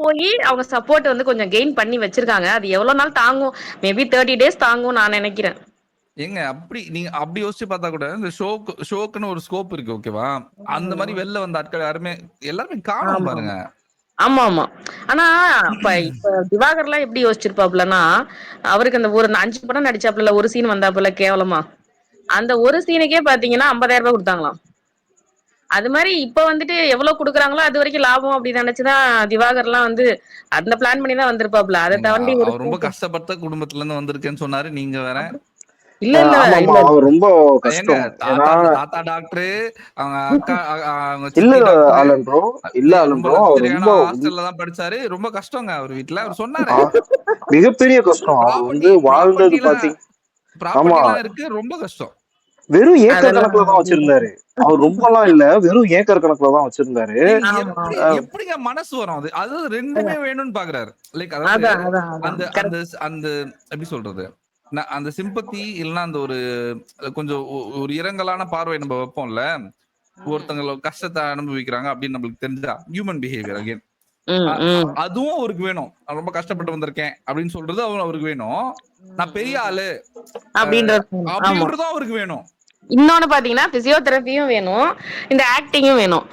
போய் அவங்க சப்போர்ட் வந்து கொஞ்சம் கெயின் பண்ணி வச்சிருக்காங்க. அது எவ்வளவு நாள் தாங்கும்? மேபி தேர்ட்டி டேஸ் தாங்கும் நான் நினைக்கிறேன். ஏங்க அப்படி நீங்க அப்படி யோசிச்சு பார்த்தா கூட இந்த ஷோக்கு ஷோக்குன்னு ஒரு ஸ்கோப் இருக்கு ஓகேவா அந்த மாதிரி வெளில வந்த ஆட்கள் யாருமே எல்லாருமே காணும். பாருங்க. ஆமா ஆமா. ஆனா இப்ப இப்ப திவாகர்லாம் எப்படி யோசிச்சிருப்பாப்லன்னா அவருக்கு அந்த ஒரு அஞ்சு படம் நடிச்சாப்புல ஒரு சீன் வந்தாப்புல கேவலமா? அந்த ஒரு சீனுக்கே பாத்தீங்கன்னா ஐம்பதாயிரம் ரூபாய் கொடுத்தாங்களாம். அது மாதிரி இப்ப வந்துட்டு எவ்வளவு குடுக்குறாங்களோ அது வரைக்கும் லாபம் அப்படி நினைச்சுதான் திவாகர்லாம் வந்து அந்த பிளான் பண்ணி தான் வந்திருப்பாப்ல அதை தாண்டி ரொம்ப கஷ்டப்பட்ட குடும்பத்துல இருந்து வந்திருக்கேன்னு சொன்னாரு. நீங்க வேற. இல்ல இல்ல ரொம்ப கஷ்டம். தாத்தா தாத்தா டாக்டர் அவங்க அக்கா இல்ல ஆலன் ப்ரோ இல்ல ஆலன் ப்ரோ அவர் ரொம்ப ஹாஸ்டல்ல தான் படிச்சாரு. ரொம்ப கஷ்டங்க அவர் வீட்ல. அவர் சொன்னாரு. மிகப்பெரிய கஷ்டம். அவர் வந்து வாழ்ந்தது பாத்தீங்க ஆமா. எல்லாம் இருக்கு. ரொம்ப கஷ்டம். வெறும் ஏக்கர் கணக்குல தான் வச்சிருந்தாரு. அவர் ரொம்பலாம் இல்ல வெறும் ஏக்கர் கணக்குல தான் வச்சிருந்தாரு. எப்படிங்க மனசு வரும் அது? அது ரெண்டுமே வேணும்னு பாக்குறாரு. லைக் அதாவது அந்த அந்த அந்த எப்படி சொல்றது? அந்த சிம்பத்தி இல்லைன்னா அந்த ஒரு கொஞ்சம் ஒரு இரங்கலான பார்வை நம்ம வைப்போம்ல. ஒருத்தங்கள கஷ்டத்தை அனுபவிக்கிறாங்க அப்படின்னு நம்மளுக்கு தெரிஞ்சா ஹியூமன் பிஹேவியர் அகைன். அதுவும் அவருக்கு வேணும். நான் ரொம்ப கஷ்டப்பட்டு வந்திருக்கேன் அப்படின்னு சொல்றது அவரு அவருக்கு வேணும். நான் பெரிய ஆளு. அப்படின்றதும் அவருக்கு வேணும். இன்னொன்னு பாத்தீங்கன்னா பிசியோதெரபியும் வேணும். இந்த ஆக்டிங்கும் வேணும்.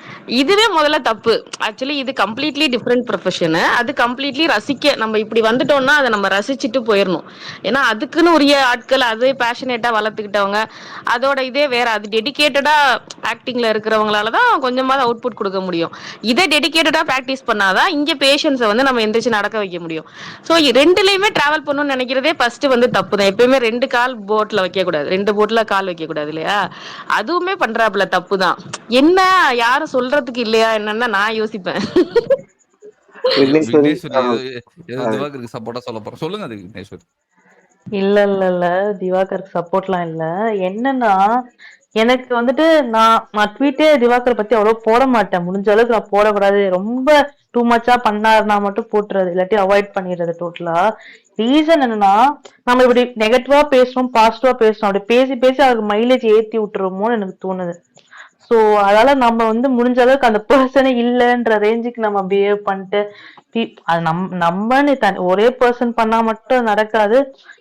இதுவே முதல்ல தப்பு. ஆக்சுவலி இது கம்ப்ளீட்லி டிஃப்ரெண்ட் ப்ரொஃபஷனு அது கம்ப்ளீட்லி ரசிக்க நம்ம இப்படி வந்துட்டோம்னா அதை நம்ம ரசிச்சுட்டு போயிடணும். ஏன்னா அதுக்குன்னு உரிய ஆட்கள் அதே பேஷனேட்டா வளர்த்துக்கிட்டவங்க அதோட இதே வேற. அது டெடிக்கேட்டடா ஆக்டிங்ல இருக்கிறவங்களால தான் கொஞ்சமாவது அவுட்புட் கொடுக்க முடியும். இதை டெடிக்கேட்டடா ப்ராக்டிஸ் பண்ணாதான் இங்க பேஷன்ஸை வந்து நம்ம எந்திரிச்சு நடக்க வைக்க முடியும். ஸோ ரெண்டுலயுமே டிராவல் பண்ணணும்னு நினைக்கிறதே ஃபர்ஸ்ட் வந்து தப்பு தான். எப்பயுமே ரெண்டு கால் போட்ல வைக்க கூடாது ரெண்டு போட்ல கால் வைக்க கூடாது இல்லையா? அதுவுமே பண்றாப்புல தப்பு தான் என்ன யாரும் சொல்றதுக்கு இல்லையா என்னன்னு நான் யோசிப்பேன். திவாகருக்கு சப்போர்ட்டா சொல்ல போறோம் சொல்லுங்க அது விக்னேஸ்வரி. இல்ல இல்ல இல்ல. திவாகருக்கு சப்போர்ட்லாம் இல்ல. என்னன்னா எனக்கு வந்துட்டு நான் நான் ட்வீட்டே திவாகர் பத்தி அவ்வளவு போட மாட்டேன். முடிஞ்ச அளவுக்கு நான் போடக்கூடாது. ரொம்ப டூ மச்சா பண்ணாருன்னா மட்டும் போட்டுறது. இல்லாட்டி அவாய்ட் பண்ணிடுறது டோட்டலா ரீசன் என்னன்னா நம்ம இப்படி நெகட்டிவா பேசுறோம் பாசிட்டிவா பேசுறோம் அப்படி பேசி பேசி அவருக்கு மைலேஜ் ஏத்தி விட்டுருமோன்னு எனக்கு தோணுது. சோ அதால நம்ம வந்து முடிஞ்ச அளவுக்கு அந்த பர்சனே இல்லைன்ற ரேஞ்சுக்கு நம்ம பிஹேவ் பண்ணிட்டு அது நம் நம்மன்னு தனி ஒரே பர்சன் பண்ணா மட்டும் நடக்காது.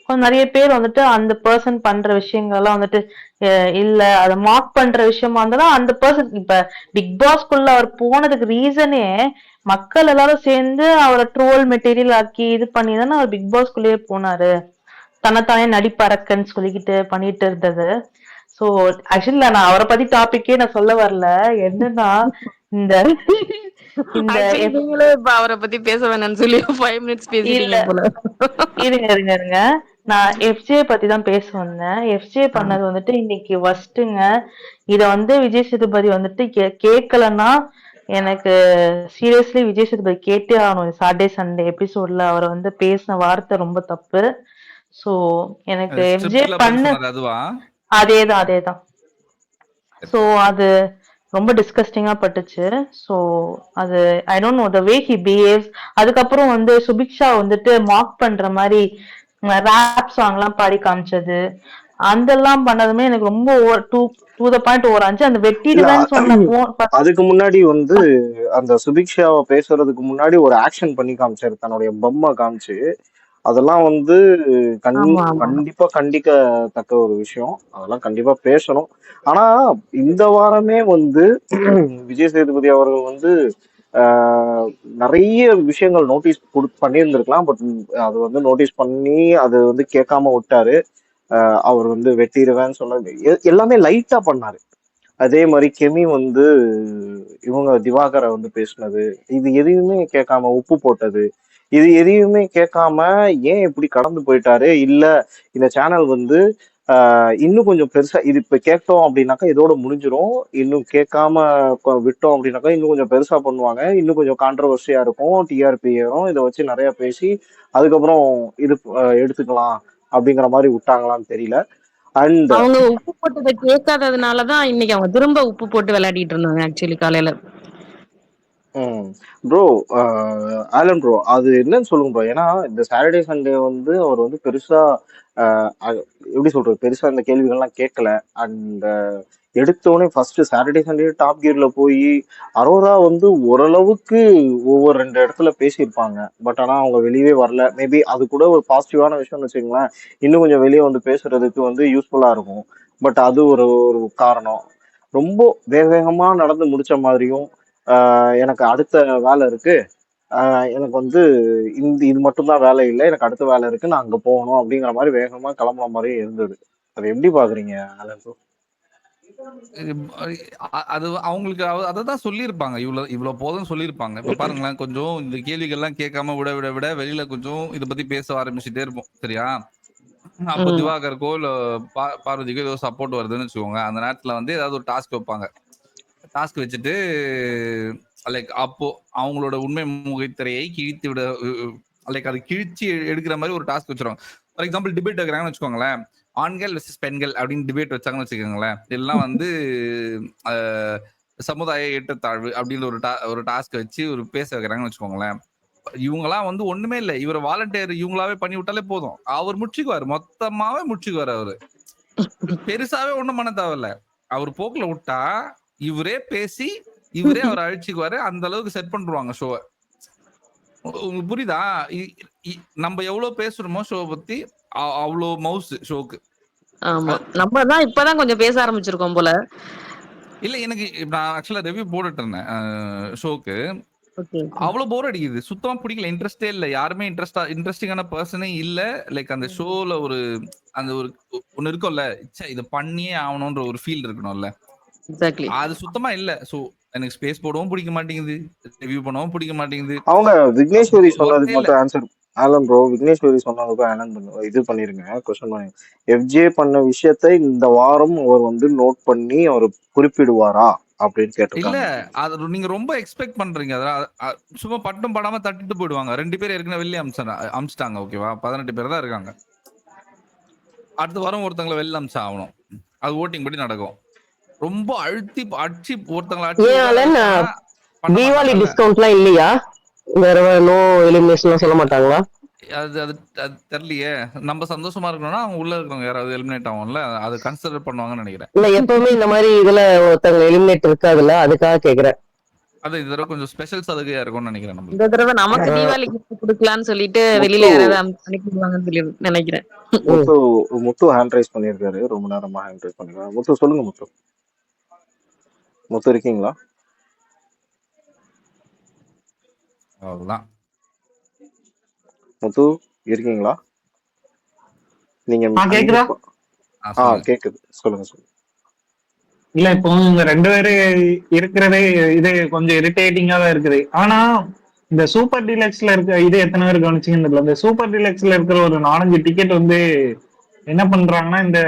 கொஞ்சம் நிறைய பேர் வந்துட்டு அந்த பர்சன் பண்ற விஷயங்கள்லாம் வந்துட்டு அஹ் இல்ல அதை மார்க் பண்ற விஷயமா இருந்தாலும் அந்த பர்சன் இப்ப பிக் பாஸ்குள்ள அவர் போனதுக்கு ரீசனே மக்கள் எல்லாரும் சேர்ந்து அவரை ட்ரோல் மெட்டீரியல் ஆக்கி இது பண்ணி தானே அவர் பிக் பாஸ்க்குள்ளேயே போனாரு. தன்னைத்தானே நடிப்பறக்கன்னு சொல்லிக்கிட்டு பண்ணிட்டு இருந்தது. சோ ஆக்சுவலி நான் அவரை பத்தி டாபிக்கே நான் சொல்ல வரல. என்னன்னா இந்த நீங்களே இப்ப அவரை பத்தி பேச வேணாம்னு சொல்லி ஃபைவ் மினிட்ஸ் பேசிட்டீங்க இருங்க இருங்க இருங்க. நான் எஃப்ஜே பத்தி தான் பேச வந்தேன். எஃப்ஜே பண்ணது வந்துட்டு இன்னைக்கு ஃபர்ஸ்ட்டுங்க இத வந்து விஜய் சேதுபதி வந்துட்டு கேட்கலன்னா எனக்கு சீரியஸ்லி விஜய் சேதுபதி கேட்டே ஆகணும். சாட்டர்டே சண்டே எபிசோட்ல அவரை வந்து பேசின வார்த்தை ரொம்ப தப்பு. சோ எனக்கு எஃப்ஜே பண்ண அதேதான் அதேதான். சோ அது ரொம்ப டிஸ்கஸ்டிங்கா பட்டுச்சு. சோ அது I don't know the way he behaves அதுக்கப்புறம் வந்து சுபிக்ஷா வந்துட்டு மார்க் பண்ற மாதிரி ரேப் சாங் எல்லாம் பாடி காமிச்சது. அதெல்லாம் பண்ணதுமே எனக்கு ரொம்ப to to the point over ஆச்சு அந்த வெட்டிடுவேன்னு சொன்ன அதுக்கு முன்னாடி வந்து அந்த சுபிக்ஷாவை பேசுறதுக்கு முன்னாடி ஒரு ஆக்ஷன் பண்ணி காமிச்சாரு. தன்னுடைய பொம்மை காமிச்சு. அதெல்லாம் வந்து. கண்டிப்பா கண்டிக்கத்தக்க ஒரு விஷயம். அதெல்லாம் கண்டிப்பா பேசணும். ஆனா இந்த வாரமே வந்து விஜய் சேதுபதி அவர்கள் வந்து நிறைய விஷயங்கள் நோட்டீஸ் பண்ணியிருந்திருக்கலாம். பட் அது வந்து நோட்டீஸ் பண்ணி அது வந்து கேட்காம விட்டாரு. அவர் வந்து வெட்டிடுவேன்னு சொன்ன எல்லாமே லைட்டா பண்ணாரு. அதே மாதிரி கெமி வந்து இவங்க திவாகரை வந்து பேசினது. இது எதையுமே கேட்காம உப்பு போட்டது. இது எதையுமே கேட்காம ஏன் இப்படி கடந்து போயிட்டாரு? இல்ல இந்த சேனல் வந்து இன்னும் கொஞ்சம் பெருசா இது இப்ப கேட்டோம் அப்படின்னாக்கா இதோட முடிஞ்சிடும் இன்னும் கேட்காம விட்டோம் அப்படின்னாக்கா இன்னும் கொஞ்சம் பெருசா பண்ணுவாங்க. இன்னும் கொஞ்சம் கான்ட்ரவர்சியா இருக்கும். டிஆர்பி ஏறும் இதை வச்சு நிறைய பேசி அதுக்கப்புறம் இது எடுத்துக்கலாம். அப்படிங்கிற மாதிரி விட்டாங்களான்னு தெரியல. அண்ட் அவங்க உப்பு போட்டதை கேட்காததுனாலதான் இன்னைக்கு அவங்க திரும்ப உப்பு போட்டு விளையாடிட்டு இருந்தாங்க ஆக்சுவலி காலையில. ப்ரோ ஆலன் ப்ரோ அது என்னன்னு சொல்லுங்க ப்ரோ ஏன்னா இந்த சாட்டர்டே சண்டே வந்து அவர் வந்து பெருசா எப்படி சொல்றது? பெருசா இந்த கேள்விகள்லாம் கேட்கல. அண்ட் எடுத்தோடனே ஃபர்ஸ்ட் சாட்டர்டே சண்டே டாப் கியர்ல போய் அரோரா வந்து ஓரளவுக்கு ஒவ்வொரு ரெண்டு இடத்துல பேசியிருப்பாங்க. பட் ஆனா அவங்க வெளியவே வரல. மேபி அது கூட ஒரு பாசிட்டிவான விஷயம்னு வச்சுக்கோங்களேன். இன்னும் கொஞ்சம் வெளியே வந்து பேசுறதுக்கு வந்து யூஸ்ஃபுல்லா இருக்கும். பட் அது ஒரு ஒரு காரணம். ரொம்ப வேக வேகமா நடந்து முடிச்ச மாதிரியும் எனக்கு அடுத்த வேலை இருக்கு. எனக்கு வந்து இந்த இது மட்டும்தான் வேலை இல்லை. எனக்கு அடுத்த வேலை இருக்கு. நான் அங்க போகணும் அப்படிங்கிற மாதிரி வேகமா கிளம்புற மாதிரியே இருந்தது. அதை எப்படி பாக்குறீங்க அலன்சோ அது அவங்களுக்கு அவ- அததான் சொல்லியிருப்பாங்க. இவ்வளவு இவ்வளவு போதும் சொல்லியிருப்பாங்க. இப்ப பாருங்களேன் கொஞ்சம் இந்த கேள்விகள்லாம் கேட்காம விட விட விட வெளியில கொஞ்சம் இத பத்தி பேச ஆரம்பிச்சுட்டே இருப்போம். சரியா? அப்போ. திவாகருக்கோ இல்ல பார்வதிக்கோ ஏதோ சப்போர்ட் வருதுன்னு வச்சுக்கோங்க. அந்த நேரத்துல வந்து ஏதாவது ஒரு டாஸ்க் வைப்பாங்க. டாஸ்க் வச்சுட்டு லைக் அப்போ அவங்களோட உண்மை முகத்திரையை கிழித்து விட லைக் அது கிழிச்சு எடுக்கிற மாதிரி ஒரு டாஸ்க் வச்சிருவாங்க. ஃபார் எக்ஸாம்பிள் டிபேட் வைக்கிறாங்கன்னு வச்சுக்கோங்களேன். ஆண்கள் வெர்சஸ் பெண்கள் அப்படின்னு டிபேட் வச்சாங்கன்னு வச்சுக்கோங்களேன். எல்லாம் வந்து சமுதாய ஏற்றத்தாழ்வு அப்படின்னு ஒரு ta- ஒரு டாஸ்க் வச்சு ஒரு பேச வைக்கிறாங்கன்னு வச்சுக்கோங்களேன். இவங்கலாம் வந்து ஒண்ணுமே இல்லை. இவர் வாலண்டியர் இவங்களாவே பண்ணி விட்டாலே போதும். அவர் முடிச்சுக்குவாரு. மொத்தமாவே முடிச்சுக்குவாரு அவரு. பெருசாவே ஒண்ணும் பண்ண தேவையில்ல. அவர் போக்குல விட்டா இவரே பேசி இவரே அவர் அழிச்சுக்குவாரு. அந்த அளவுக்கு செட் பண்ணிருவாங்க ஷோவை உங்களுக்கு புரியுதா? நம்ம எவ்வளவு பேசுறோமோ ஷோ பத்தி அவ்வளோ மவுஸ் ஷோக்கு ஆமா. நம்ம தான் இப்பதான் கொஞ்சம் பேச ஆரம்பிச்சிருக்கோம் போல. இல்ல எனக்கு நான் ஆக்சுவலா ரிவ்யூ போட்டுட்டு இருந்தேன். ஷோக்கு அவ்வளவு போர் அடிக்குது. சுத்தமா பிடிக்கல. இன்ட்ரெஸ்டே இல்ல. யாருமே இன்ட்ரெஸ்டா இன்ட்ரெஸ்டிங்கான பர்சனே இல்ல. லைக் அந்த ஷோல ஒரு அந்த ஒரு ஒண்ணு இருக்கும்ல. இதை பண்ணியே ஆகணும்ன்ற ஒரு ஃபீல் இருக்கணும்ல. எக்ஸாக்ட்லி அது சுத்தமா இல்ல. சோ எனக்கு ஸ்பேஸ் போடவும் பிடிக்க மாட்டேங்குது. ரிவ்யூ பண்ணவும் பிடிக்க மாட்டேங்குது. அவங்க விக்னேஸ்வரி சொன்னதுக்கு இல்ல. மட்டும் ஆன்சர் ஆலன் ப்ரோ விக்னேஸ்வரி சொன்னதுக்கும் ஆனந்த் பண்ணு இது பண்ணிருங்க கொஸ்டின் பண்ணி எஃப்ஜே பண்ண விஷயத்தை இந்த வாரம் அவர் வந்து நோட் பண்ணி அவர் குறிப்பிடுவாரா அப்படின்னு இல்ல கேட்டிருக்காங்க அது நீங்க ரொம்ப எக்ஸ்பெக்ட் பண்றீங்க. சும்மா பட்டும் படாம தட்டிட்டு போயிடுவாங்க. ரெண்டு பேர் ஏற்கனவே வெளியே அமிச்சாங்க அமிச்சிட்டாங்க ஓகேவா பதினெட்டு பேர் தான் இருக்காங்க. அடுத்த வாரம் ஒருத்தங்களை வெளில அமிச்சா ஆகணும். அது ஓட்டிங் படி நடக்கும். ரொம்ப அழுத்தி அடிச்சு ஒருத்தங்களை தீபாவளி. டிஸ்கவுண்ட்லாம் இல்லையா? வேற நோ எலிமினேஷன்லாம் சொல்ல மாட்டாங்களா? அது அது அது தெரியலையே. நம்ம சந்தோஷமா இருக்கணும்னா அவங்க உள்ள இருக்கிறவங்க யாராவது எலிமினேட் ஆகும்ல அது கன்சிடர் பண்ணுவாங்கன்னு நினைக்கிறேன். இல்ல எப்பவுமே இந்த மாதிரி இதுல ஒருத்தங்க எலிமினேட் இருக்காதுல்ல? அதுக்காக கேக்குறேன். அது இந்த தடவை கொஞ்சம் ஸ்பெஷல் சலுகையா இருக்கும்னு நினைக்கிறேன் நம்மளுக்கு இந்த தடவை நமக்கு தீபாவளி gift கொடுக்கலாம்னு சொல்லிட்டு வெளியில யாராவது அனுப்பி- அனுப்பிடுவாங்கன்னு சொல்லி நினைக்கிறேன். முத்து முத்து ஹேண்ட் ரைஸ் பண்ணியிருக்காரு. ரொம்ப நேரமா ஹேண்ட் ரைஸ் பண்ணிருக்காரு முத்து சொல்லுங்க முத்து. முத்து இருக்கீங்களா? அவ்வளவுதான். முத்து இருக்கீங்களா? நீங்க கேக்குதா? ஆ. கேக்குது. சொல்லுங்க சொல்லுங்க. இல்ல இப்போ இவங்க ரெண்டு பேரு இருக்கிறதே இது கொஞ்சம் இரிட்டேட்டிங்கா தான் இருக்குது. ஆனா இந்த சூப்பர் டீலக்ஸ்ல இருக்க இது எத்தனை பேர் கவனிச்சீங்கன்னு தெரியல இந்த சூப்பர் டீலக்ஸ்ல இருக்கிற ஒரு நாலஞ்சு டிக்கெட் வந்து என்ன பண்றாங்கன்னா இந்த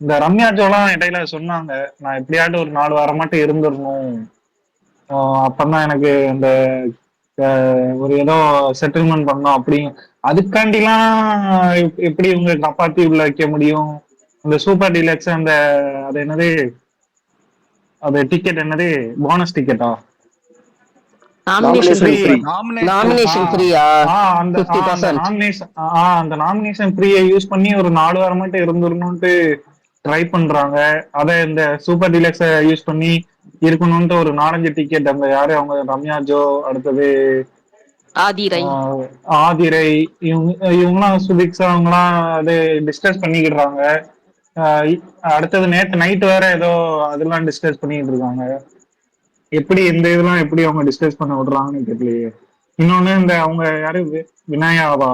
இந்த ரம்யா ஜோலாம் இடையில சொன்னாங்க நான் எப்படியாட்டும் ஒரு நாலு வாரமாட்டும் இருந்துடணும். ஆஹ் அப்பதான் எனக்கு இந்த ஒரு ஏதோ செட்டில்மெண்ட் பண்ணோம் அப்படி அதுக்காண்டிலாம் எப்- எப்படி இவங்க காப்பாத்தி உள்ள வைக்க முடியும் இந்த சூப்பர் டீலக்ஸ் அந்த அது என்னது அது டிக்கெட் என்னது bonus டிக்கெட்டா nomination Nomination free. Nomination- nomination ஆ. ஃப்ரீயா அந்த 50%. நாமினேஷன் அந்த நாமினேஷன் ஃப்ரீயை யூஸ் பண்ணி ஒரு நாலு வாரம் மட்டும் இருந்துடணும்ட்டு ட்ரை பண்றாங்க. அத இந்த சூப்பர் டீலக்ஸ யூஸ் பண்ணி இருக்கணும்ட்டு ஒரு நாலஞ்சு டிக்கெட் அந்த யாரு? அவங்க ரம்யா ஜோ அடுத்தது ஆதிரை. ஆதிரை. இவங்க இவங்கலாம் சுபிக்ஸா அவங்கலாம் அது டிஸ்கஸ் பண்ணிக்கிடுறாங்க. அடுத்தது நேத்து நைட் வேற ஏதோ அதெல்லாம் டிஸ்கஸ் பண்ணிட்டு இருக்காங்க எப்படி இந்த இதெல்லாம் எப்படி அவங்க டிஸ்கஸ் பண்ண விடுறாங்கன்னு தெரியலையே. இன்னொன்னு இந்த அவங்க யாரு? வினாயாவா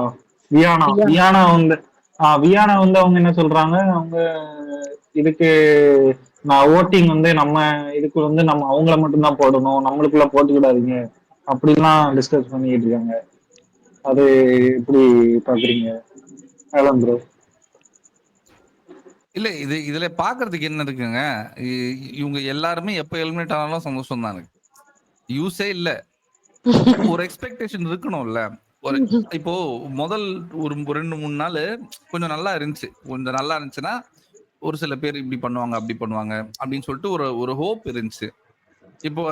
வியானா. வியானா. வியானா வந்து ஆஹ் வியானா வந்து அவங்க என்ன சொல்றாங்க? அவங்க இதுக்கு நான் ஓட்டிங் வந்து நம்ம இதுக்கு வந்து நம்ம அவங்கள மட்டும்தான் போடணும். நம்மளுக்குள்ள போட்டுக்கிடாதீங்க. அப்படிலாம் டிஸ்கஸ் பண்ணிக்கிட்டு இருக்காங்க. அது எப்படி பாக்குறீங்க? ஆலம் ப்ரோ இல்ல இது இதுல பாக்குறதுக்கு என்ன இருக்குங்க? இவங்க எல்லாருமே எப்ப எலிமினேட் ஆனாலும் சந்தோஷம் தான் இருக்கு யூஸே இல்ல. ஒரு எக்ஸ்பெக்டேஷன் இருக்கணும்ல. ஒரு இப்போ முதல் ஒரு ரெண்டு மூணு நாள் கொஞ்சம் நல்லா இருந்துச்சு. கொஞ்சம் நல்லா இருந்துச்சுன்னா ஒரு சில பேர் இப்படி பண்ணுவாங்க அப்படி பண்ணுவாங்க அப்படின்னு சொல்லிட்டு ஒரு ஒரு ஹோப் இருந்துச்சு. இப்போ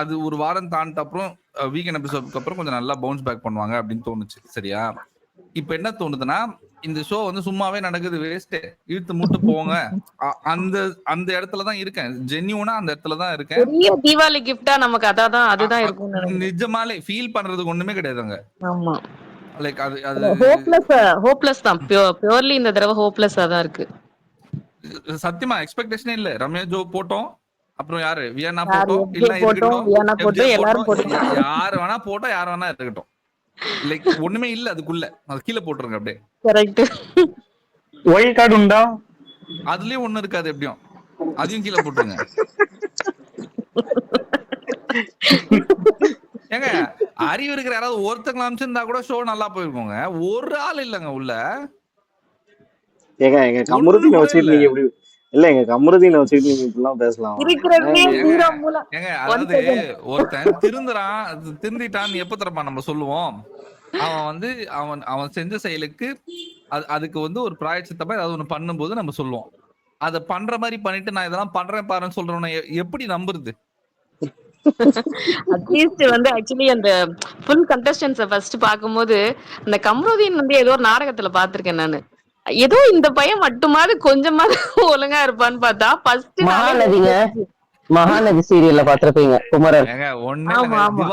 அது ஒரு வாரம் தாண்டிட்ட அப்புறம் வீக்கெண்ட் எபிசோடுக்கு அப்புறம் கொஞ்சம் நல்லா பவுன்ஸ் பேக் பண்ணுவாங்க அப்படின்னு தோணுச்சு. சரியா? இப்போ என்ன தோணுதுன்னா இந்த ஷோ வந்து சும்மாவே நடக்குது வேஸ்ட் இழுத்து மூட்டு போங்க. அந்த அந்த இடத்துல தான் இருக்கேன். ஜென்யூனா அந்த இடத்துல தான் இருக்கேன். தீபாவளி கிஃப்டா நமக்கு அதான் அதுதான் நினைக்கிறேன். நிஜமாலே ஃபீல் பண்றதுக்கு ஒண்ணுமே கிடையாதுங்க ஆமா. லைக் அது அது ஹோப்லெஸ் ஹோப்லெஸ் தான். பியூர்லி இந்த தடவை ஹோப்லெஸ்ஸா தான் இருக்கு. சத்தியமா எக்ஸ்பெக்டேஷனே இல்ல. ரம்யா ஜோ போட்டோம். அப்புறம் யாரு? வியன்னா யாரு? போட்டோம்? இல்ல போட்டோம், எல்லாரும் போட்டோம். யார் வேணா போட்டோம் யார் வேணா இருக்கட்டும். லைக் ஒண்ணுமே இல்ல அதுக்குள்ள. அது கீழே போட்டுருங்க அப்படியே. கரெக்ட் ஒயிட் கார்டு உண்டா? அதுலயும் ஒண்ணு இருக்காது எப்படியும். அதையும் கீழே போட்டுருங்க. ஏங்க அறிவு இருக்கிற யாராவது ஒருத்தங்க அமைச்சிருந்தா கூட ஷோ நல்லா போயிருக்கோங்க. ஒரு ஆள் இல்லங்க உள்ள. ஏங்க எங்க கமருதீனை வச்சுட்டு நீங்க இப்படி இல்ல எங்க கமருதீனை வச்சுட்டு நீங்க இப்படிலாம் பேசலாம். ஏங்க. ஹீரோ மூலம். ஏங்க அதாவது ஒருத்தன் திருந்துறான் திருந்திட்டான்னு எப்ப தரப்பா நம்ம சொல்லுவோம்? அவன் வந்து அவன் அவன் செஞ்ச செயலுக்கு அது அதுக்கு வந்து ஒரு பிராயச்சித்தமா ஏதாவது ஒண்ணு பண்ணும்போது நம்ம சொல்லுவோம். அத பண்ற மாதிரி பண்ணிட்டு நான் இதெல்லாம் பண்றேன் பாருன்னு சொல்றவன எப்படி நம்புறது? அட்லீஸ்ட் வந்து ஆக்சுவலி அந்த ஃபுல் கண்டஸ்டன்ஸ ஃபர்ஸ்ட் பாக்கும்போது அந்த கம்ருதீன் வந்து ஏதோ ஒரு நாடகத்துல பாத்திருக்கேன் நானு. ஏதோ இந்த பையன் மட்டுமாவது கொஞ்சமாவது ஒழுங்கா இருப்பான்னு பார்த்தா ஃபர்ஸ்ட் மகாநதிங்க. மகாநதி சீரியல்ல பாத்திருப்பீங்க குமரன் ஒண்ணு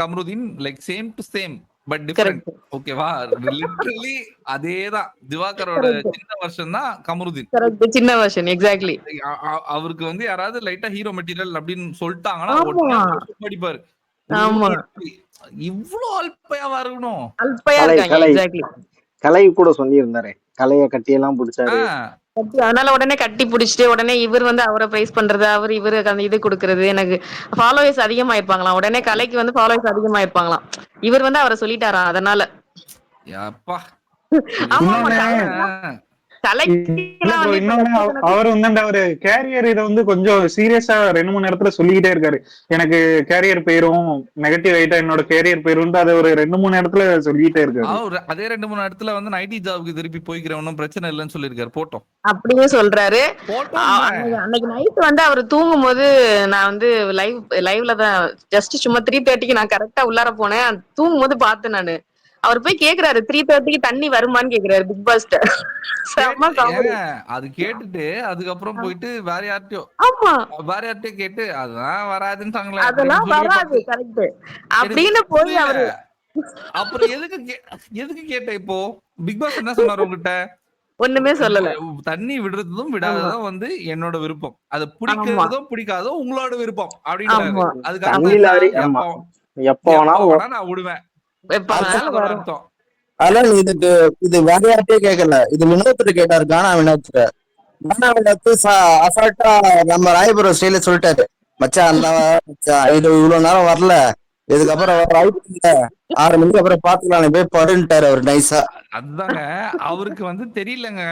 Kamarudeen like same to same but different ஓகேவா லிட்டரலி அதேதான். திவாகரோட சின்ன வருஷம் தான் கமருதீன். கரெக்ட் சின்ன வெர்ஷன் எக்ஸாக்ட்லி அவருக்கு வந்து யாராவது லைட்டா ஹீரோ மெட்டீரியல் அப்படின்னு சொல்லிட்டாங்கன்னா படிப்பாரு ஆமா. இவ்ளோ அல்பையாவா இருக்கணும்? அல்பையா கலை, இருக்காங்க கலை. எக்ஸாக்ட்லி கலை கூட சொல்லியிருந்தாரே. கலைய கட்டியெல்லாம் பிடிச்சாரு. அதனால உடனே கட்டி புடிச்சிட்டு உடனே இவர் வந்து அவரை பிரைஸ் பண்றது அவர் இவருக்கு அந்த இது கொடுக்கறது எனக்கு ஃபாலோவர்ஸ் அதிகமாயிருப்பாங்களாம். உடனே கலைக்கு வந்து ஃபாலோவர்ஸ் அதிகமாயிருப்பாங்களாம். இவர் வந்து அவரை சொல்லிட்டாராம் அதனால. வந்து அவர் வந்து அந்த ஒரு கேரியர் இதை வந்து கொஞ்சம் சீரியஸா ரெண்டு மூணு இடத்துல சொல்லிக்கிட்டே இருக்காரு. எனக்கு கேரியர் போயிரும் நெகட்டிவ் ஆயிட்டா என்னோட கேரியர் போயிரும் அதை ஒரு ரெண்டு மூணு இடத்துல சொல்லிக்கிட்டே இருக்காரு. அதே ரெண்டு மூணு இடத்துல வந்து ஐடி ஜாப்க்கு திருப்பி போய்க்கிறேன் ஒன்றும் பிரச்சனை இல்லைன்னு சொல்லியிருக்காரு. போட்டோம். அப்படியே சொல்றாரு. அன்னைக்கு நைட் வந்து அவர் தூங்கும் போது நான் வந்து லைவ் லைவ்ல தான் ஜஸ்ட் சும்மா த்ரீ தேர்ட்டிக்கு நான் கரெக்டா உள்ளார போனேன். தூங்கும் போது பார்த்தேன் நானு. அவர் போய் கேக்குறாரு த்ரீ தேர்ட்டிக்கு தண்ணி வருமான்னு கேக்குறாரு பிக் பாஸ்ட அது கேட்டுட்டு அதுக்கப்புறம் போயிட்டு வேற யார்கிட்டயோ ஆமா. வேற யார்கிட்டயோ கேட்டு அதெல்லாம் வராதுன்னு அதெல்லாம் வராது கரெக்ட் அப்படின்னு போய் அவரு அப்புறம் எதுக்கு கே- எதுக்கு கேட்ட இப்போ? பிக் பாஸ் என்ன சொன்னாரு உங்ககிட்ட? ஒண்ணுமே சொல்லல. தண்ணி விடுறதும் விடாததும் வந்து என்னோட விருப்பம். அது பிடிக்கிறதோ பிடிக்காதோ உங்களோட விருப்பம் அப்படின்னு. அதுக்கு எப்போ? வேணா நான் விடுவேன். அதனால இதுக்கு இது வேற யார்கிட்டயே கேட்கல இது வினோத்திட்ட கேட்டாரு கானா வினோத்திட்ட கானா அசால்ட்டா நம்ம ராயபுரம் ஸ்டைல சொல்லிட்டாரு. மச்சான் இது இவ்வளவு நேரம் வரல. இதுக்கப்புறம் வர வாய்ப்பு இல்ல. ஆறு மணிக்கு அப்புறம் பாத்துக்கலாம் போய் படுன்ட்டாரு அவர் நைஸா அதுதாங்க அவருக்கு வந்து தெரியலங்க.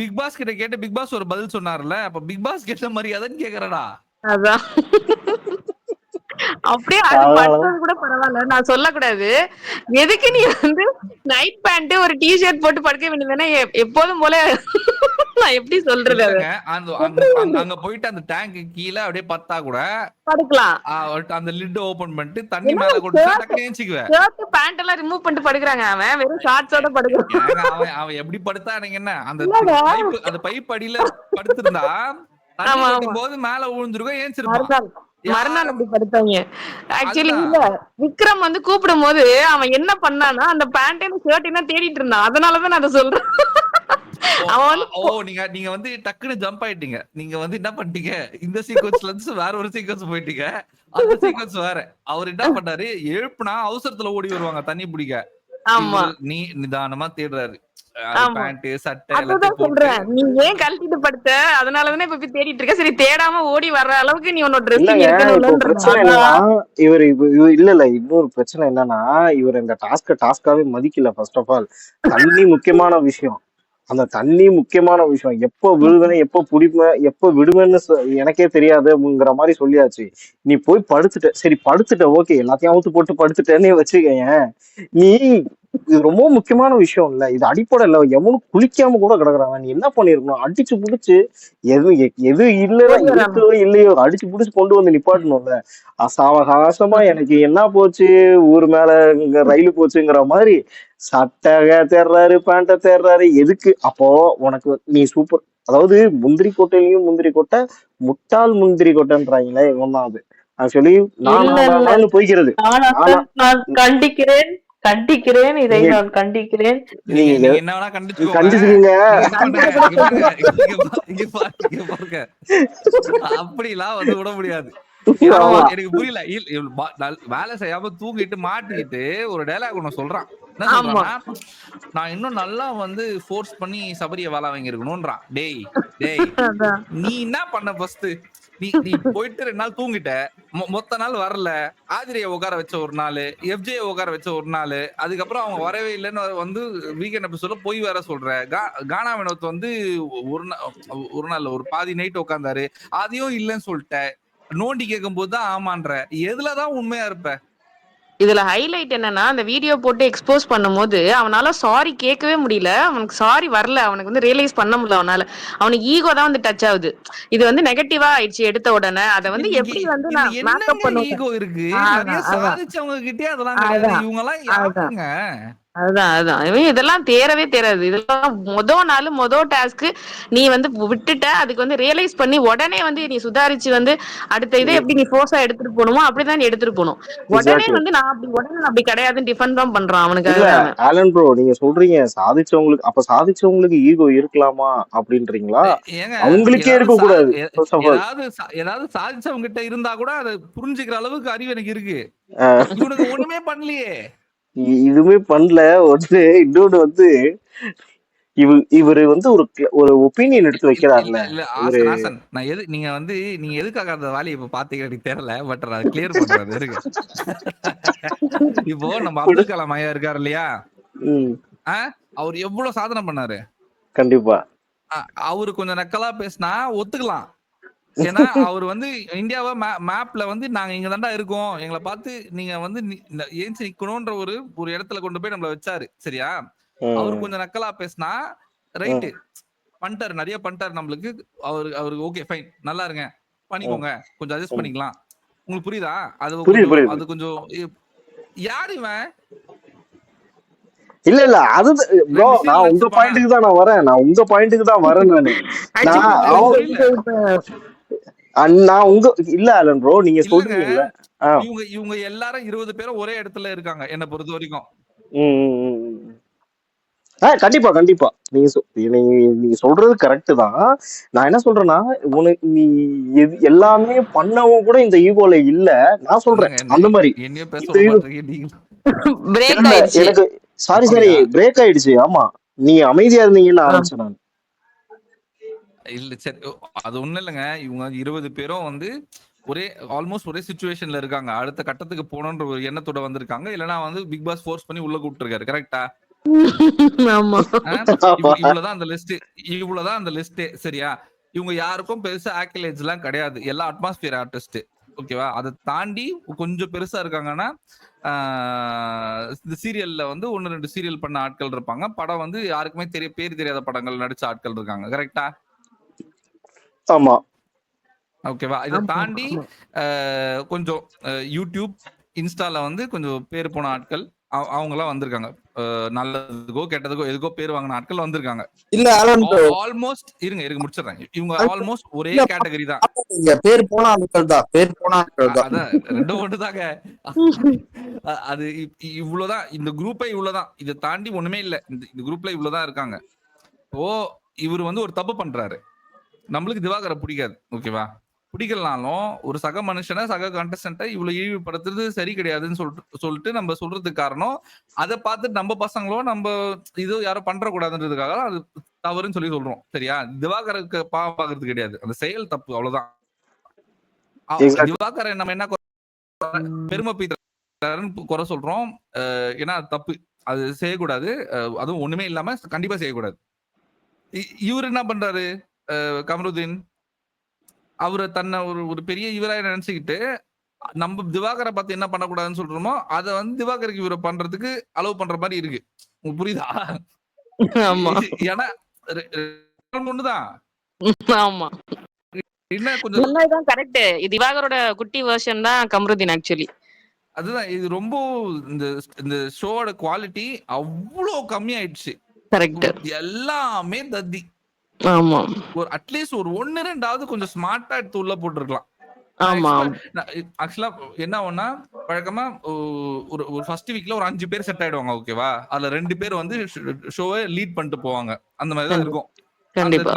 பிக் பாஸ் கிட்ட கேட்டு பிக் பாஸ் ஒரு பதில் சொன்னார்ல அப்ப பிக் பாஸ் கேட்ட மரியாதைன்னு கேக்குறடா அதான். அப்படியே அது பண்றது கூட பரவாயில்ல. நான் சொல்லக்கூடாது. எதுக்கு நீ வந்து நைட் பேண்ட் ஒரு டி ஷர்ட் போட்டு படுக்க வேண்டியதுதானே? எ- எப்போதும் போல நான் எப்படி சொல்றது அங்க- அங்க போயிட்டு அந்த டேங்க் கீழே அப்படியே பத்தா கூட படுக்கலாம். அந்த லிட் ஓபன் பண்ணிட்டு தண்ணி மேல? டக்குனு ஏஞ்சிக்குவேன். ஷர்ட் பேண்ட் எல்லாம் ரிமூவ் பண்ணிட்டு படுக்குறாங்க அவன்? வெறும் ஷார்ட்ஸோட படுக்கிறான். அவன் அவன் எப்படி படுத்தா எனக்கு என்ன? அந்த. பைப் அந்த பைப் அடியில படுத்திருந்தா போது மேல விழுந்திருக்கும் ஏஞ்சிருப்பான். மறுநாள் அப்படி படுத்தாங்க ஆக்சுவலி. இல்ல விக்ரம் வந்து கூப்பிடும் போது அவன் என்ன பண்ணானா அந்த பேண்ட் ஷர்ட் என்ன தேடிட்டு இருந்தான். அதனாலதான் நான் அதை சொல்றேன். ஓ, நீங்க நீங்க வந்து டக்குன்னு ஜம்ப் ஆயிட்டீங்க. நீங்க வந்து என்ன பண்ணிட்டீங்க? இந்த சீக்வன்ஸ்ல இருந்து வேற ஒரு சீக்வன்ஸ் போயிட்டீங்க. அந்த சீக்வன்ஸ் வேற. அவர் என்ன பண்ணாரு? எழுப்புனா அவசரத்துல ஓடி வருவாங்க தண்ணி பிடிக்க. நீ நிதானமா தேடுறாரு. நீ ஏன் கழட்டிட்டு படுத்த? அதனாலதானே இப்ப போய் தேடிட்டு இருக்க? சரி தேடாம ஓடி வர்ற அளவுக்கு நீ உன்னோட இவர் இவ- இவ- இல்ல இல்ல இன்னொரு பிரச்சனை என்னன்னா இவர் இந்த டாஸ்க டாஸ்காவே மதிக்கல ஃபர்ஸ்ட் ஆஃப் ஆல் தண்ணி முக்கியமான விஷயம். அந்த தண்ணி முக்கியமான விஷயம். எப்போ விழுவேன் எப்போ பிடிப்பேன் எப்போ விடுவேன்னு எனக்கே தெரியாதுங்கிற மாதிரி சொல்லியாச்சு. நீ போய் படுத்துட்ட. சரி படுத்துட்ட. ஓகே எல்லாத்தையும் அவுத்து போட்டு படுத்துட்டேன்னு வச்சுக்கேன் நீ இது ரொம்ப முக்கியமான விஷயம் இல்ல இது அடிப்படை இல்ல. எவனும் குளிக்காம கூட கிடக்குறாங்க நீ என்ன பண்ணிருக்கணும்? அடிச்சு புடிச்சு எது எது இல்லைன்னா இருக்கோ இல்லையோ அடிச்சு புடிச்சு கொண்டு வந்து நிப்பாட்டணும்ல. அசாவகாசமா எனக்கு என்ன போச்சு? ஊர் மேல இங்க ரயில் போச்சுங்கிற மாதிரி சட்டை தேர்றாரு பேண்ட்டை தேர்றாரு எதுக்கு? அப்போ உனக்கு நீ சூப்பர் அதாவது முந்திரி கொட்டையிலயும் முந்திரி கொட்டை முட்டாள் முந்திரி கொட்டைன்றாங்களே இவன் தான் அது. ஆக்சுவலி நான் போய்க்கிறது. நான் கண்டிக்கிறேன் கண்டிக்கிறேன் இதை நான் கண்டிக்கிறேன். நீங்க கண்டிச்சுக்கோங்க. அப்படிலாம் வந்து விட முடியாது. எனக்கு புரியல. வேலை செய்யாம தூங்கிட்டு மாட்டிக்கிட்டு ஒரு டைலாக் ஒண்ணு சொல்றான். நான் இன்னும் நல்லா வந்து ஃபோர்ஸ் பண்ணி சபரிய வேலை வாங்கியிருக்கணும்ன்றான் டேய் டேய். நீ என்ன பண்ண ஃபர்ஸ்ட் நீ நீ போயிட்டு ரெண்டு நாள் தூங்கிட்ட. மொத்த நாள் வரல. ஆதிரியை உட்கார வச்ச ஒரு நாள் எஃப்ஜே உட்கார வச்ச ஒரு நாள் அதுக்கப்புறம் அவங்க வரவே இல்லைன்னு வந்து வீக்கெண்ட் எபிசோட போய் வேற சொல்ற. கானா வினோத் வந்து ஒரு நா- ஒரு நாள் ஒரு பாதி நைட் உட்காந்தாரு அதையும் இல்லைன்னு சொல்லிட்ட. நோண்டி கேட்கும் போது தான் ஆமான்ற. எதுலதான் உண்மையா இருப்ப? இதுல ஹைலைட் என்னன்னா அந்த வீடியோ போட்டு எக்ஸ்போஸ் பண்ணும்போது அவனால சாரி கேட்கவே முடியல. அவனுக்கு சாரி வரல. அவனுக்கு வந்து ரியலைஸ் பண்ண முடியல அவனால. அவனுக்கு ஈகோ தான் வந்து டச் ஆகுது. இது வந்து நெகட்டிவா ஆயிடுச்சு எடுத்த உடனே. அதை வந்து எப்படி வந்து நான் மேக்கப் என்னங்க பண்ணுவேன்? ஈகோ இருக்கு. சாதிச்சவங்க கிட்டே அதெல்லாம் இவங்க எல்லாம் அதுதான் இவன் இதெல்லாம் தேரவே தேராது இதெல்லாம் மொத நாள் மொத டாஸ்க் நீ வந்து விட்டுட்ட. அதுக்கு வந்து ரியலைஸ் பண்ணி உடனே வந்து நீ சுதாரிச்சு வந்து அடுத்த இதை எப்படி நீ ஃபோர்ஸா எடுத்துட்டு போகணுமோ அப்படிதான் நீ எடுத்துட்டு போகணும். உடனே. வந்து நான் அப்படி உடனே நான் அப்படி கிடையாதுன்னு டிஃபன் தான் பண்றான் அவனுக்கு இல்ல அவன். ஆலன் ப்ரோ நீங்க சொல்றீங்க. சாதிச்சவங்களுக்கு அப்ப சாதிச்சவங்களுக்கு ஈகோ இருக்கலாமா அப்படின்றீங்களா? அவங்களுக்கே இருக்க கூடாது first of all. ஏதாவது இருந்தா கூட அதை புரிஞ்சுக்கிற அளவுக்கு அறிவு எனக்கு இருக்கு. இவனுக்கு ஒண்ணுமே பண்ணலையே. இதுவுமே பண்ணல. ஒன்று இன்னொன்னு வந்து இவ இவரு வந்து ஒரு ஒரு ஒப்பீனியன் எடுத்து வைக்கிறாருல. நான் எது நீங்க வந்து நீங்க எதுக்காக அந்த வேலையை இப்ப பாத்தீங்க எனக்கு தெரியல பட் அதை கிளியர் பண்றது இருக்கு. இப்போ நம்ம அப்துல் கலாம் ஐயா இருக்காரு இல்லையா? அவர் எவ்வளவு சாதனை பண்ணாரு? கண்டிப்பா. அவரு கொஞ்சம் நக்கலா பேசினா ஒத்துக்கலாம். ஏன்னா அவர் வந்து இந்தியாவை மேப்ல வந்து நாங்க இங்க தாண்டா இருக்கோம். எங்களை பார்த்து நீங்க வந்து ஏஞ்சி நிக்கணும்ன்ற ஒரு ஒரு இடத்துல கொண்டு போய் நம்மள வச்சாரு. சரியா? அவர் கொஞ்சம் நக்கலா பேசினா ரைட்டு. பண்ணிட்டாரு நிறைய பண்ணிட்டாரு நம்மளுக்கு. அவரு அவருக்கு ஓகே ஃபைன். நல்லா இருங்க. பண்ணிக்கோங்க. கொஞ்சம் அட்ஜஸ்ட். பண்ணிக்கலாம். உங்களுக்கு புரியுதா? அது. அது கொஞ்சம் யார் இவன்? இல்ல இல்ல. அது ப்ரோ நான் உங்க. பாயிண்ட்டுக்கு தான் நான் வரேன். நான் உங்க பாயிண்ட்டுக்கு தான் வரேன் நானு. நான் உங்க இல்ல ஆலன் ப்ரோ நீங்க ஆ. இவங்க இவங்க எல்லாரும் இருபது பேரும் ஒரே இடத்துல இருக்காங்க என்ன பொறுத்த வரைக்கும். கண்டிப்பா கண்டிப்பா. நீங்க நீங்க சொல்றது கரெக்ட் தான். நான் என்ன சொல்றேன்னா உனக்கு நீ எது- எல்லாமே பண்ணவன் கூட இந்த ஈகோல இல்ல. நான் சொல்றேன் அந்த மாதிரி. எனக்கு சாரி சாரி? பிரேக் ஆயிடுச்சு. ஆமா. நீங்க அமைதியா இருந்தீங்கன்னு ஆரம்பிச்சேன் நான். இல்ல சரி. அது ஒண்ணும் இல்லைங்க. இவங்க இருபது பேரும் வந்து ஒரே ஆல்மோஸ்ட் ஒரே சுச்சுவேஷன்ல இருக்காங்க. அடுத்த கட்டத்துக்கு போகணுன்ற ஒரு எண்ணத்தோட வந்திருக்காங்க. இல்லனா வந்து பிக் பாஸ் ஃபோர்ஸ் பண்ணி உள்ள கூப்பிட்டுருக்காரு. கரெக்டா இவ்வளவுதான் அந்த லிஸ்ட் இவ்வளவுதான் அந்த லிஸ்ட் சரியா? இவங்க யாருக்கும் பெருசா ஆக்கிலேஜ் எல்லாம் கிடையாது. எல்லாம் அட்மாஸ்பியர் ஆர்டிஸ்ட் ஓகேவா அதை தாண்டி கொஞ்சம் பெருசா இருக்காங்கன்னா இந்த சீரியல்ல வந்து ஒன்னு ரெண்டு சீரியல் பண்ண ஆட்கள் இருப்பாங்க. படம் வந்து யாருக்குமே தெரிய பேர் தெரியாத படங்கள் நடிச்ச ஆட்கள் இருக்காங்க. கரெக்டா ஆமா. ஓகேவா? இதை தாண்டி கொஞ்சம் யூடியூப் இன்ஸ்டால வந்து கொஞ்சம் பேர் போன ஆட்கள் அவங்க எல்லாம் வந்திருக்காங்க. நல்லதுக்கோ கெட்டதுக்கோ எதுக்கோ பேர் வாங்கின ஆட்கள் வந்திருக்காங்க. இல்ல ஆல்மோஸ்ட் இருங்க இருங்க முடிச்சிடுறேன். இவங்க ஆல்மோஸ்ட் ஒரே கேட்டகரி தான். பேர் போன ஆட்கள் தான். பேர் போன ஆட்கள் தான். அதான் ரெண்டும் ஒண்ணுதாங்க. அ- அது இவ்வளவுதான் இந்த குரூப்பே இவ்வளவுதான் இதை தாண்டி ஒண்ணுமே இல்ல. இந்த இந்த குரூப்ல இவ்வளவுதான் இருக்காங்க. இப்போ இவர் வந்து ஒரு தப்பு பண்றாரு. நம்மளுக்கு திவாகரை பிடிக்காது ஓகேவா? பிடிக்கலனாலும் ஒரு சக மனுஷனை சக கண்டஸ்டன்ட்டை இவ்வளவு இழிவுபடுத்துறது சரி கிடையாதுன்னு சொல்லிட்டு சொல்லிட்டு நம்ம சொல்றதுக்கு காரணம் அதை பார்த்துட்டு நம்ம பசங்களோ நம்ம இது யாரும் பண்ற கூடாதுன்றதுக்காக அது தவறுன்னு சொல்லி சொல்றோம் சரியா? திவாகருக்கு பாவம் பார்க்கறது கிடையாது. அந்த செயல் தப்பு அவ்வளவுதான். திவாகரை நம்ம என்ன பெருமை பீத்தரன்னு குறை சொல்றோம். ஏன்னா அது தப்பு. அது செய்யக்கூடாது. அதுவும் ஒண்ணுமே இல்லாம கண்டிப்பா செய்யக்கூடாது. இவரு என்ன பண்றாரு? கமருதீன் அவரு தன்னை ஒரு ஒரு பெரிய இவரா நினைச்சுக்கிட்டு நம்ம திவாகரை பார்த்து என்ன பண்ணக்கூடாதுன்னு சொல்றோமோ அதை வந்து திவாகருக்கு இவரை பண்றதுக்கு அலோவ் பண்ற மாதிரி இருக்கு. புரியுதா? ஆமா. ஏன்னா ஒண்ணுதான் ஆமா. என்ன கொஞ்சம் கரெக்ட் திவாகரோட குட்டி வெர்ஷன் தான் கம்ருதீன் ஆக்சுவலி அதுதான் இது ரொம்ப இந்த இந்த ஷோவோட குவாலிட்டி அவ்வளோ கம்மி ஆயிடுச்சு கரெக்ட் எல்லாமே தத்தி. ஆமா. ஒரு அட்லீஸ்ட் ஒரு ஒன்னு ரெண்டாவது கொஞ்சம் ஸ்மார்ட்டா எடுத்து உள்ள போட்டுருக்கலாம். ஆமா. ஆக்சுவலா என்ன ஆகும்னா வழக்கமா ஒரு ஒரு ஃபர்ஸ்ட் வீக்ல ஒரு அஞ்சு பேர் செட் ஆயிடுவாங்க ஓகேவா அதுல ரெண்டு பேர் வந்து ஷோவை லீட் பண்ணிட்டு போவாங்க. அந்த மாதிரி தான் இருக்கும்.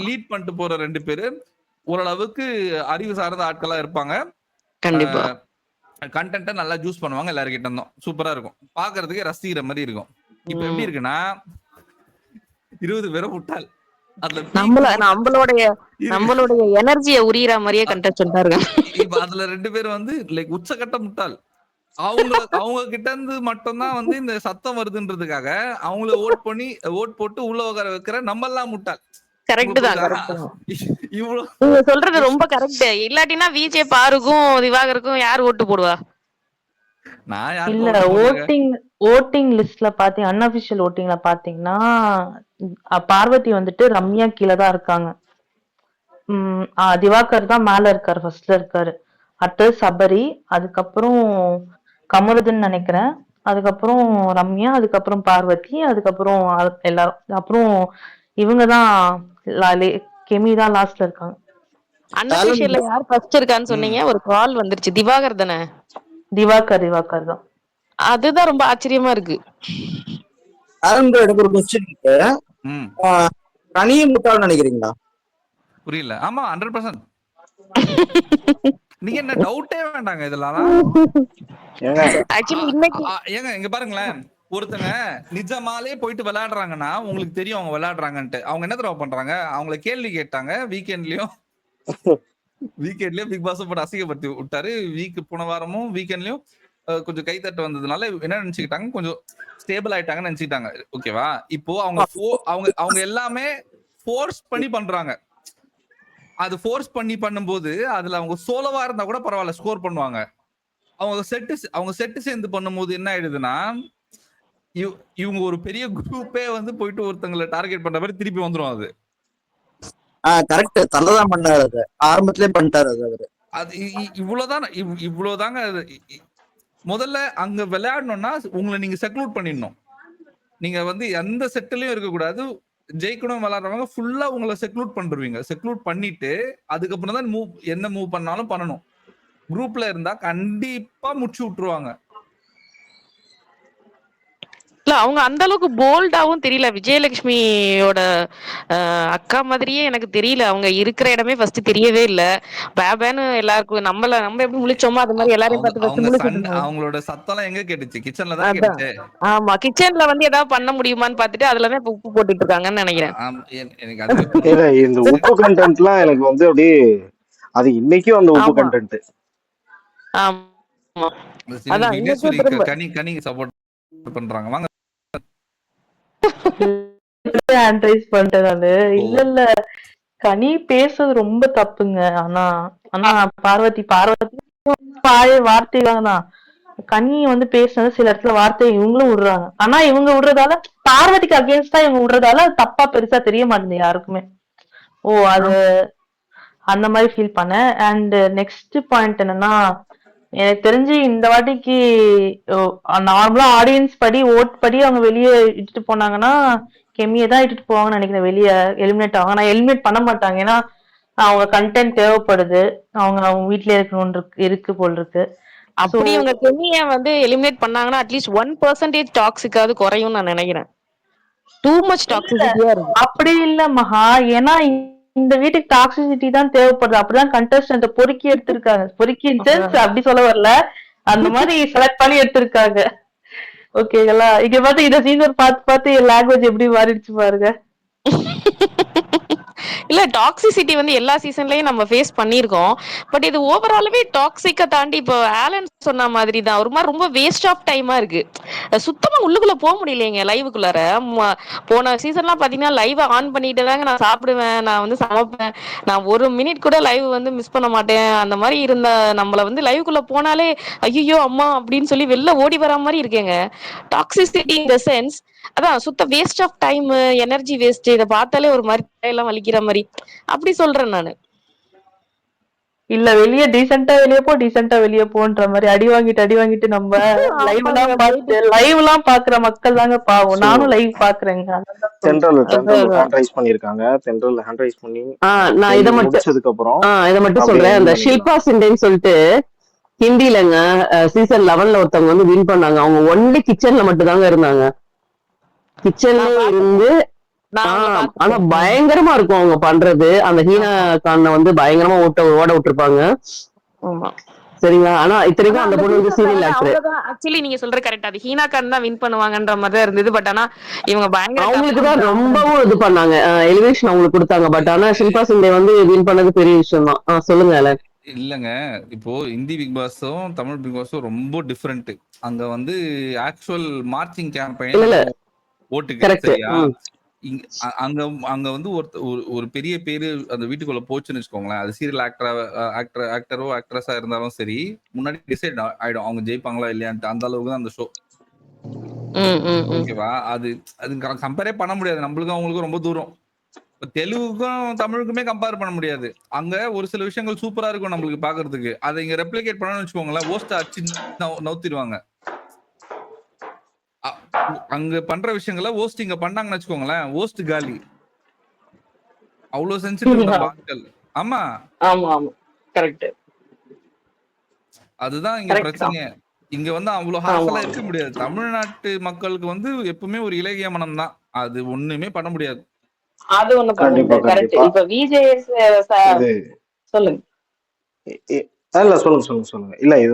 லீட் பண்ணிட்டு போற ரெண்டு பேரு ஓரளவுக்கு அறிவு சார்ந்த ஆட்களா இருப்பாங்க. கண்டிப்பா. கண்டென்ட்டை நல்லா ஜூஸ் பண்ணுவாங்க எல்லாருக்கிட்ட இருந்தும். சூப்பரா இருக்கும். பாக்குறதுக்கு ரசிக்கிற மாதிரி இருக்கும். இப்ப எப்படி இருக்குன்னா இருபது பேரை peak நம்மள நம்மளுடைய. நம்மளுடைய எனர்ஜிய உரியற மாதிரியே கண்டெஸ்டன்டா இருக்காங்க இப்ப அதுல ரெண்டு பேர் வந்து லைக் உச்சகட்ட முட்டாள். அவங்க அவங்க கிட்ட இருந்து மட்டும்தான் வந்து இந்த சத்தம் வருதுன்றதுக்காக அவங்கள ஓட் பண்ணி ஓட் போட்டு உள்ள உட்கார வைக்கிற நம்ம எல்லாம் முட்டாள் கரெக்ட் தான் நீங்க சொல்றது ரொம்ப கரெக்ட் இல்லாட்டினா விஜே பாருக்கும் திவாகருக்கும் யார் ஓட்டு போடுவா? நான் இல்ல. ஓட்டிங் ஓட்டிங் லிஸ்ட்ல பாத்தீங்க அன்அபிஷியல் ஓட்டிங்ல பாத்தீங்கன்னா பார்வதி வந்துட்டு ரம்யா கீழே தான் இருக்காங்க. உம் திவாகர் தான் மேல இருக்காரு ஃபர்ஸ்ட்ல இருக்காரு. அடுத்தது சபரி அதுக்கப்புறம் கமருதுன்னு நினைக்கிறேன். அதுக்கப்புறம் ரம்யா அதுக்கப்புறம் பார்வதி அதுக்கப்புறம் எல்லாரும் அப்புறம் இவங்க தான் கெமி தான் லாஸ்ட்ல இருக்காங்க. அன்அபிஷியல்ல யார் ஃபர்ஸ்ட் இருக்கான்னு சொன்னீங்க? ஒரு கால் வந்துருச்சு. திவாகர் தானே? திவாகர் திவாகர் தான். அதுதான் ரொம்ப ஆச்சரியமா இருக்கு. அருண் bro, எனக்கு ஒரு கொஸ்டின் இருக்கு. ம், கனியும் முட்டாள்னு நினைக்கிறீங்களா? புரியல. ஆமா ஹண்ட்ரட் பர்சன்ட் நீங்க என்ன டவுட்டே வேண்டாங்க இதெல்லாம் ஏங்க? இங்க பாருங்களேன். ஒருத்தங்க நிஜமாலே போயிட்டு விளையாடுறாங்கன்னா உங்களுக்கு தெரியும் அவங்க விளையாடுறாங்கன்ட்டு. அவங்க என்ன தடவை பண்றாங்க? அவங்கள கேள்வி கேட்டாங்க வீக்கெண்ட்லயும் வீக்கெண்ட்லயும் பிக் பாஸ் போட்டு அசிங்கப்படுத்தி விட்டாரு. வீக் போன வாரமும் வீக்கெண்ட்லயும் கொஞ்சம் கைத்தட்டு வந்ததுனால என்ன நினைச்சுக்கிட்டாங்க? கொஞ்சம் ஸ்டேபிள் ஆயிட்டாங்கன்னு நினைச்சுக்கிட்டாங்க. ஓகேவா இப்போ அவங்க அவங்க அவங்க எல்லாமே ஃபோர்ஸ் பண்ணி பண்றாங்க. அது ஃபோர்ஸ் பண்ணி பண்ணும்போது அதுல அவங்க சோலவா இருந்தா கூட பரவாயில்ல ஸ்கோர் பண்ணுவாங்க. அவங்க செட்டு அவங்க செட்டு சேர்ந்து பண்ணும்போது என்ன ஆயிடுதுன்னா இவ் இவங்க ஒரு பெரிய குரூப்பே வந்து போயிட்டு ஒருத்தங்களை டார்கெட் பண்ற மாதிரி திருப்பி வந்துடும் அது. ஆஹ் கரெக்ட் தலதான் பண்ணாரு அது. ஆரம்பத்திலே பண்ணிட்டாரு அது அவரு. அது இவ்வளவுதான் இவ்- இவ்வளவுதாங்க முதல்ல அங்க விளையாடணும்னா உங்களை நீங்க செக்லூட் பண்ணிடணும். நீங்க வந்து எந்த செட்டிலையும் இருக்கக்கூடாது. ஜெயிக்கணும் விளையாடுறவங்க ஃபுல்லா உங்களை செக்லூட் பண்ணிருவீங்க செக்லூட் பண்ணிட்டு அதுக்கப்புறம் தான் மூவ் என்ன மூவ் பண்ணாலும் பண்ணணும். குரூப்ல இருந்தா கண்டிப்பா முடிச்சு விட்டுருவாங்க. இல்ல அவங்க அந்த அளவுக்கு போல்டாவும் தெரியல. விஜயலட்சுமியோட அக்கா மாதிரியே எனக்கு தெரியல. அவங்க இருக்கிற இடமே ஃபர்ஸ்ட் தெரியவே இல்ல. பேபேன்னு எல்லாருக்கும் நம்மள நம்ம எப்படி முழிச்சோமோ அது மாதிரி எல்லாரையும் first அவங்க முழிச்சிட்டு இருந்தாங்க. அவங்களோட சத்தம்லாம் எங்க கேட்டுச்சு? கிச்சன்ல தான் அதான். கேட்டுச்சு? ஆமா. கிச்சன்ல வந்து ஏதாவது பண்ண முடியுமான்னு பார்த்துட்டு அதுலதான் இப்ப உப்பு போட்டுட்டு இருக்காங்கன்னு நினைக்கிறேன். ஆம், என்- எனக்கு அது இல்ல இந்த உப்பு கண்டென்ட்லாம் எனக்கு வந்து அப்படியே அது இன்னைக்கும் அந்த உப்பு ஆமா. கண்டென்ட் ஆமா. அதான், இன்னைக்கும் திரும்ப. கனி கனி சப்போர்ட் பண்றாங்க. வாங்க. அட்வைஸ் பண்ணிட்டேன் நானு. இல்ல இல்ல. கனி பேசுறது ரொம்ப தப்புங்க. ஆனா ஆனா பார்வதி பார்வதி. வாய வார்த்தைகள் தான் கனி வந்து பேசுனது சில இடத்துல வார்த்தை இவங்களும் விடுறாங்க. ஆனா இவங்க விடுறதால பார்வதிக்கு அகேன்ஸ்டா இவங்க விடுறதால தப்பா பெருசா தெரிய மாட்டேங்குது யாருக்குமே. ஓ அது அந்த மாதிரி ஃபீல் பண்ணேன். அண்ட் நெக்ஸ்ட் பாயிண்ட் என்னன்னா எனக்கு தெரிஞ்சு இந்த வாட்டிக்கு நார்மலா ஆடியன்ஸ் படி ஓட் படி அவங்க வெளியே இட்டுட்டு போனாங்கன்னா கெமியை தான் இட்டுட்டு போவாங்கன்னு நினைக்கிறேன் வெளியே எலிமினேட் ஆவாங்க. நான் எலிமினேட் பண்ண மாட்டாங்க. ஏன்னா அவங்க கண்டென்ட் தேவைப்படுது. அவங்க அவங்க வீட்லயே இருக்கணும்னு இருக்கு இருக்கு போல் இருக்கு. அப்படி இவங்க கெமிய வந்து எலிமினேட் பண்ணாங்கன்னா அட்லீஸ்ட் ஒன் பர்சன்டேஜ் டாக்ஸிக்காவது குறையும் நான் நினைக்கிறேன். டூ மச் டாக்ஸிசிட்டியா இருக்கு அப்படி இல்ல மகா. ஏன்னா இந்த வீட்டுக்கு டாக்ஸிசிட்டி தான் தேவைப்படுது. அப்படிதான் கண்டஸ்டன்ட் பொறுக்கி எடுத்திருக்காங்க. பொறுக்கி சென்ஸ் அப்படி சொல்ல வரல. அந்த மாதிரி செலக்ட் பண்ணி எடுத்திருக்காங்க. ஓகேங்களா இங்க பார்த்து இத சீனியர் பார்த்து பார்த்து லாங்குவேஜ் எப்படி மாறிடுச்சு பாருங்க. இல்ல டாக்ஸிசிட்டி வந்து எல்லா சீசன்லயும் நம்ம ஃபேஸ் பண்ணிருக்கோம் பட் இது ஓவராலவே டாக்ஸிக்க தாண்டி இப்போ ஆலன் சொன்ன மாதிரி தான் ஒரு மாதிரி ரொம்ப வேஸ்ட் ஆஃப் டைமா இருக்கு. சுத்தமா உள்ளுக்குள்ள போக முடியலைங்க லைவுக்குள்ளார போன சீசன்லாம் பாத்தீங்கன்னா லைவ் ஆன் பண்ணிட்டு தாங்க நான் சாப்பிடுவேன் நான் வந்து சமைப்பேன். நான் ஒரு மினிட் கூட லைவ் வந்து மிஸ் பண்ண மாட்டேன். அந்த மாதிரி இருந்த நம்மள வந்து லைவுக்குள்ள போனாலே ஐயோ அம்மா அப்படின்னு சொல்லி வெளில ஓடி வர மாதிரி இருக்கேங்க. டாக்ஸிசிட்டி இன் த சென்ஸ் அதான் சுத்த waste of time energy waste இதை பார்த்தாலே ஒரு மாதிரி எல்லாம் வலிக்கிற மாதிரி. அப்படி சொல்றேன் நானு. இல்ல வெளிய டீசெண்டா வெளிய போ டீசெண்டா வெளிய போன்ற மாதிரி. அடி வாங்கிட்டு அடி வாங்கிட்டு நம்ம லைவ் எல்லாம் பார்த்து லைவ் எல்லாம் பாக்குற மக்கள் தாங்க பாவம். So- நானும் லைவ் பாக்குறேங்க. ஹேண்ட் ரைஸ் பண்ணிருக்காங்க தென்றல் ஹேண்ட் ரைஸ் பண்ணி ஆஹ் நான் இதை மட்டும் முடிச்சதுக்கு அப்புறம் ஆஹ் இதை மட்டும் சொல்றேன். அந்த. ஷில்பா சிண்டேன்னு சொல்லிட்டு ஹிந்திலங்க சீசன் லெவன்ல ஒருத்தவங்க வந்து வின் பண்ணாங்க. அவங்க ஒன்லி கிச்சன்ல மட்டும் தாங்க இருந்தாங்க. கிச்சன்ல. இருந்து ஆனா. பயங்கரமா இருக்கும் அவங்க பண்றது. அந்த ஹீனா கான வந்து பயங்கரமா ஓட்ட ஓட விட்டுருப்பாங்க. ஆமா. சரிங்களா? ஆனா இத்தனைக்கும் அந்த பொண்ணு வந்து சீரியல் ஆக்டர் actually நீங்க சொல்ற கரெக்ட் அது ஹீனா கான் தான் வின் பண்ணுவாங்கன்ற மாதிரி தான் இருந்தது பட் ஆனா இவங்க பயங்கர அவங்களுக்கு தான் ரொம்பவும் இது பண்ணாங்க. எலிவேஷன் அவங்களுக்கு கொடுத்தாங்க பட் ஆனா ஷில்பா சிண்டே வந்து வின் பண்ணது பெரிய விஷயம் தான். சொல்லுங்க அலன். இல்லங்க. இப்போ இந்தி பிக் பாஸும் தமிழ் பிக் பாஸும் ரொம்ப டிஃப்ரெண்ட் அங்க வந்து ஆக்சுவல் மார்ச்சிங் கேம்பெயின் இல்ல, இல்ல. ஓட்டுக்கு. சரியா? அங்க அங்க வந்து ஒரு ஒரு பெரிய பேரு அந்த வீட்டுக்குள்ள போச்சுன்னு வச்சுக்கோங்களேன். அது சீரியல் ஆக்டரா ஆக்டர் ஆக்டரோ ஆக்ட்ரஸா இருந்தாலும் சரி முன்னாடி டிசைட் ஆயிடும். அவங்க ஜெயிப்பாங்களா இல்லையான்ட்டு அந்த அளவுக்கு தான் அந்த ஷோ. ஓகேவா? அது அது கம்பேரே பண்ண முடியாது. நம்மளுக்கும் அவங்களுக்கும் ரொம்ப தூரம். தெலுங்குக்கும் தமிழுக்குமே கம்பேர் பண்ண முடியாது. அங்க ஒரு சில விஷயங்கள் சூப்பரா இருக்கும் நம்மளுக்கு பாக்குறதுக்கு. அதை இங்க ரெப்ளிகேட் பண்ணணும்னு வச்சுக்கோங்களேன். ஓஸ்ட் அடிச்சு நவு- நவுத்திடுவாங்க அங்க பண்ற விஷயங்களை ஓஸ்ட் இங்க பண்ணாங்கன்னு வச்சுக்கோங்களேன் ஓஸ்ட் காலி. அவ்வளவு சென்சிட்டிவ் ஆட்கள். ஆமா. ஆமா ஆமா. கரெக்ட் அதுதான் இங்க Correct பிரச்சனையே. இங்க வந்து அவ்வளவு ஹார்ஷலா இருக்க முடியாது. தமிழ்நாட்டு மக்களுக்கு வந்து எப்பவுமே ஒரு இலகிய மனம் தான். அது ஒண்ணுமே பண்ண முடியாது. அது ஒண்ணு கண்டிப்பா, கரெக்ட். இப்ப விஜய் சொல்லுங்க. இல்ல சொல்லுங்க சொல்லுங்க சொல்லுங்க. இல்ல இது